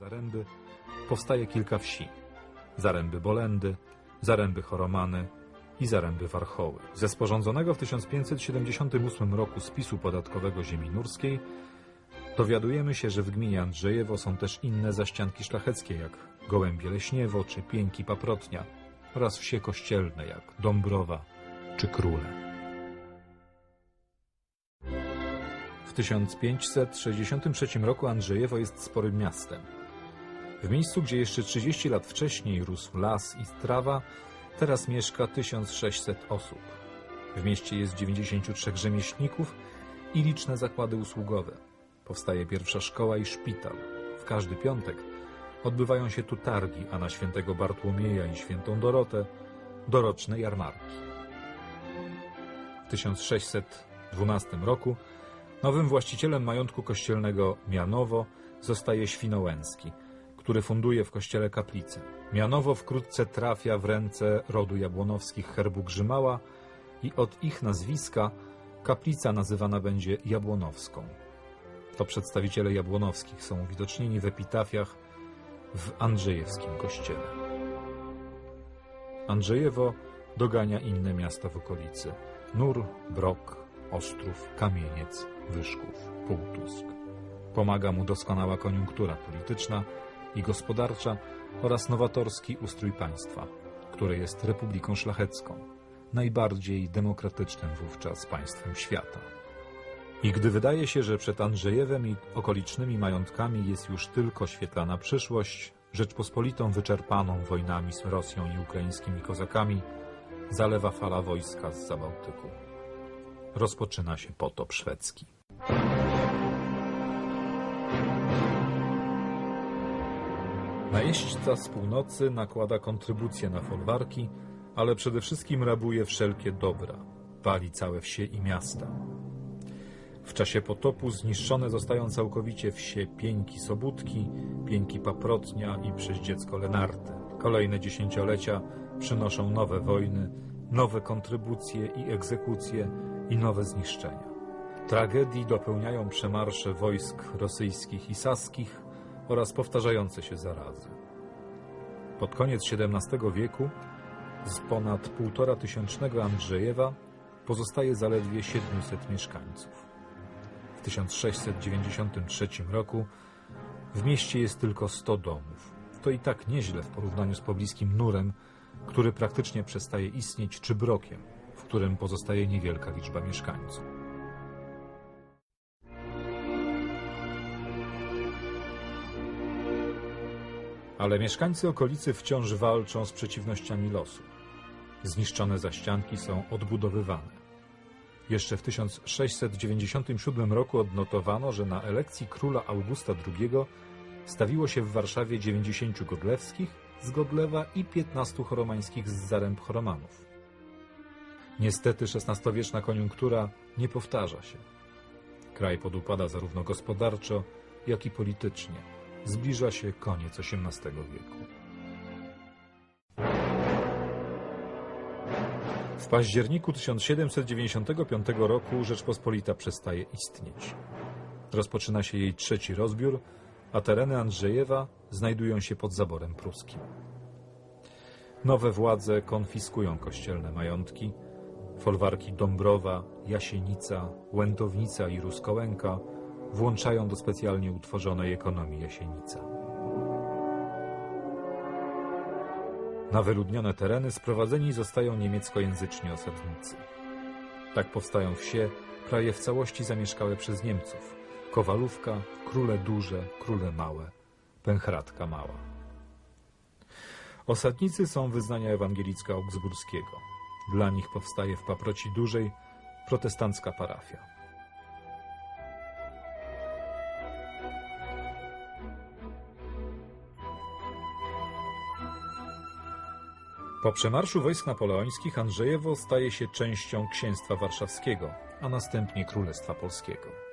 Zaręby powstaje kilka wsi. Zaręby Bolendy, Zaręby Choromany i Zaręby Warchoły. Ze sporządzonego w 1578 roku spisu podatkowego ziemi nurskiej dowiadujemy się, że w gminie Andrzejewo są też inne zaścianki szlacheckie, jak Gołębie Leśniewo czy Pięki Paprotnia oraz wsie kościelne, jak Dąbrowa czy Króle. W 1563 roku Andrzejewo jest sporym miastem. W miejscu, gdzie jeszcze 30 lat wcześniej rósł las i trawa, teraz mieszka 1600 osób. W mieście jest 93 rzemieślników i liczne zakłady usługowe. Powstaje pierwsza szkoła i szpital. W każdy piątek odbywają się tu targi, a na świętego Bartłomieja i świętą Dorotę doroczne jarmarki. W 1612 roku nowym właścicielem majątku kościelnego Mianowo zostaje Świnołęski, który funduje w kościele kaplicę. Mianowo wkrótce trafia w ręce rodu Jabłonowskich herbu Grzymała i od ich nazwiska kaplica nazywana będzie Jabłonowską. To przedstawiciele Jabłonowskich są uwidoczneni w epitafiach w Andrzejewskim kościele. Andrzejewo dogania inne miasta w okolicy. Nur, Brok, Ostrów, Kamieniec, Wyszków, Półtusk. Pomaga mu doskonała koniunktura polityczna i gospodarcza oraz nowatorski ustrój państwa, które jest republiką szlachecką, najbardziej demokratycznym wówczas państwem świata. I gdy wydaje się, że przed Andrzejewem i okolicznymi majątkami jest już tylko świetlana przyszłość, Rzeczpospolitą wyczerpaną wojnami z Rosją i ukraińskimi kozakami, zalewa fala wojska z Zabałtyku. Rozpoczyna się potop szwedzki. Najeźdźca z północy nakłada kontrybucje na folwarki, ale przede wszystkim rabuje wszelkie dobra, pali całe wsie i miasta. W czasie potopu zniszczone zostają całkowicie wsie Pieńki Sobótki, Pieńki Paprotnia i przez dziecko Lenarty. Kolejne dziesięciolecia przynoszą nowe wojny, nowe kontrybucje i egzekucje i nowe zniszczenia. Tragedii dopełniają przemarsze wojsk rosyjskich i saskich oraz powtarzające się zarazy. Pod koniec XVII wieku z ponad półtora tysięcznego Andrzejewa pozostaje zaledwie 700 mieszkańców. W 1693 roku w mieście jest tylko 100 domów. To i tak nieźle w porównaniu z pobliskim Nurem, który praktycznie przestaje istnieć, czy Brokiem, w którym pozostaje niewielka liczba mieszkańców. Ale mieszkańcy okolicy wciąż walczą z przeciwnościami losu. Zniszczone zaścianki są odbudowywane. Jeszcze w 1697 roku odnotowano, że na elekcji króla Augusta II stawiło się w Warszawie 90 godlewskich z Godlewa i 15 choromańskich z zaręb choromanów. Niestety XVI-wieczna koniunktura nie powtarza się. Kraj podupada zarówno gospodarczo, jak i politycznie. Zbliża się koniec XVIII wieku. W październiku 1795 roku Rzeczpospolita przestaje istnieć. Rozpoczyna się jej trzeci rozbiór, a tereny Andrzejewa znajdują się pod zaborem pruskim. Nowe władze konfiskują kościelne majątki, folwarki Dąbrowa, Jasienica, Łętownica i Ruskołęka włączają do specjalnie utworzonej ekonomii Jasienica. Na wyludnione tereny sprowadzeni zostają niemieckojęzyczni osadnicy. Tak powstają wsie, prawie w całości zamieszkałe przez Niemców. Kowalówka, Króle Duże, Króle Małe, Pęchratka Mała. Osadnicy są wyznania ewangelicka augsburskiego. Dla nich powstaje w Paproci Dużej protestancka parafia. Po przemarszu wojsk napoleońskich Andrzejewo staje się częścią księstwa warszawskiego, a następnie Królestwa Polskiego.